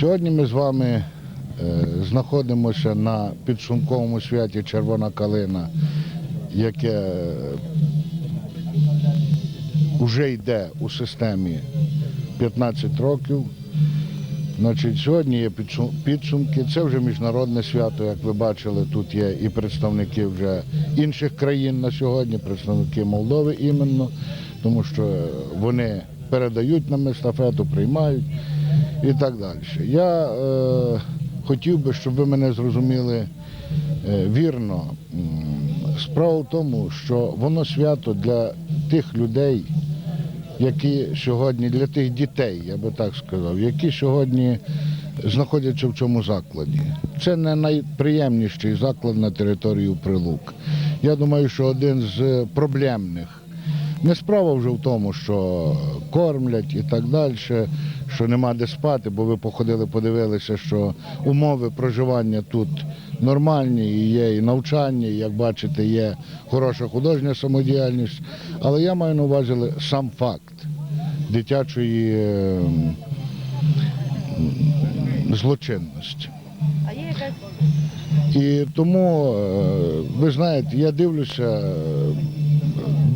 Сьогодні ми з вами е, знаходимося на підсумковому святі Червона калина, яке вже йде у системі 15 років. Значить, сьогодні є підсу- підсумки. Це вже міжнародне свято, як ви бачили, тут є і представники вже інших країн на сьогодні, представники Молдови іменно, тому що вони передають нам естафету, приймають і так далі. Я е, хотів би, щоб ви мене зрозуміли е, вірно. Справа в тому, що воно свято для тих людей, які сьогодні, для тих дітей, я би так сказав, які сьогодні знаходяться в цьому закладі. Це не найприємніший заклад на території Прилук. Я думаю, що один з проблемних. Не справа вже в тому, що кормлять і так далі, що нема де спати, бо ви походили, подивилися, що умови проживання тут нормальні, і є і навчання, і, як бачите, є хороша художня самодіяльність. Але я маю на увазі сам факт дитячої е, злочинності. А є якась І тому, е, ви знаєте, я дивлюся е,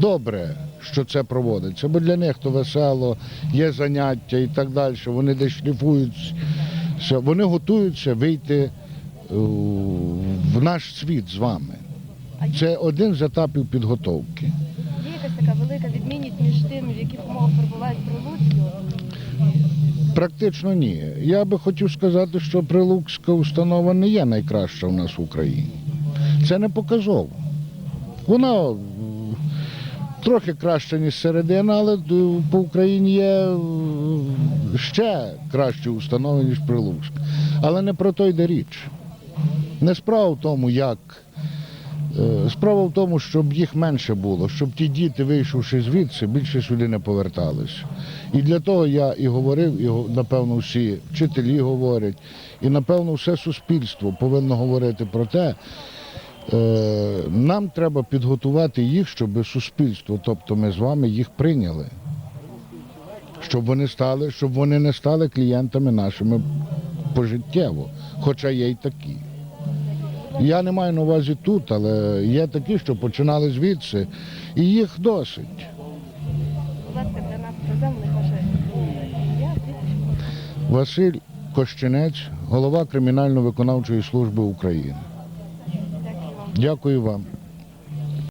добре, що це проводиться, бо для них то весело, є заняття і так далі. Вони десь шліфуються, вони готуються вийти е, в наш світ з вами. Це один з етапів підготовки. є якась така велика відмінність між тим, в яких умовах перебувають прилуцькі? Практично ні. Я би хотів сказати, що Прилуцька установа не є найкраща у нас в Україні. Це не показово. Вона трохи краща, ніж середина, але по Україні є ще кращі установи, ніж Прилуцька. Але не про то йде річ. Не справа в тому, як. Е, Справа в тому, щоб їх менше було, щоб ті діти, вийшовши звідси, більше сюди не поверталися. І для того я і говорив, і напевно всі вчителі говорять, і напевно все суспільство повинно говорити про те, е, нам треба підготувати їх, щоб суспільство, тобто ми з вами їх прийняли. Щоб вони стали, щоб вони не стали клієнтами нашими пожиттєво, хоча є й такі. Я не маю на увазі тут, але є такі, що починали звідси, і їх досить. Василь Кощенець, голова кримінально-виконавчої служби України. Дякую вам.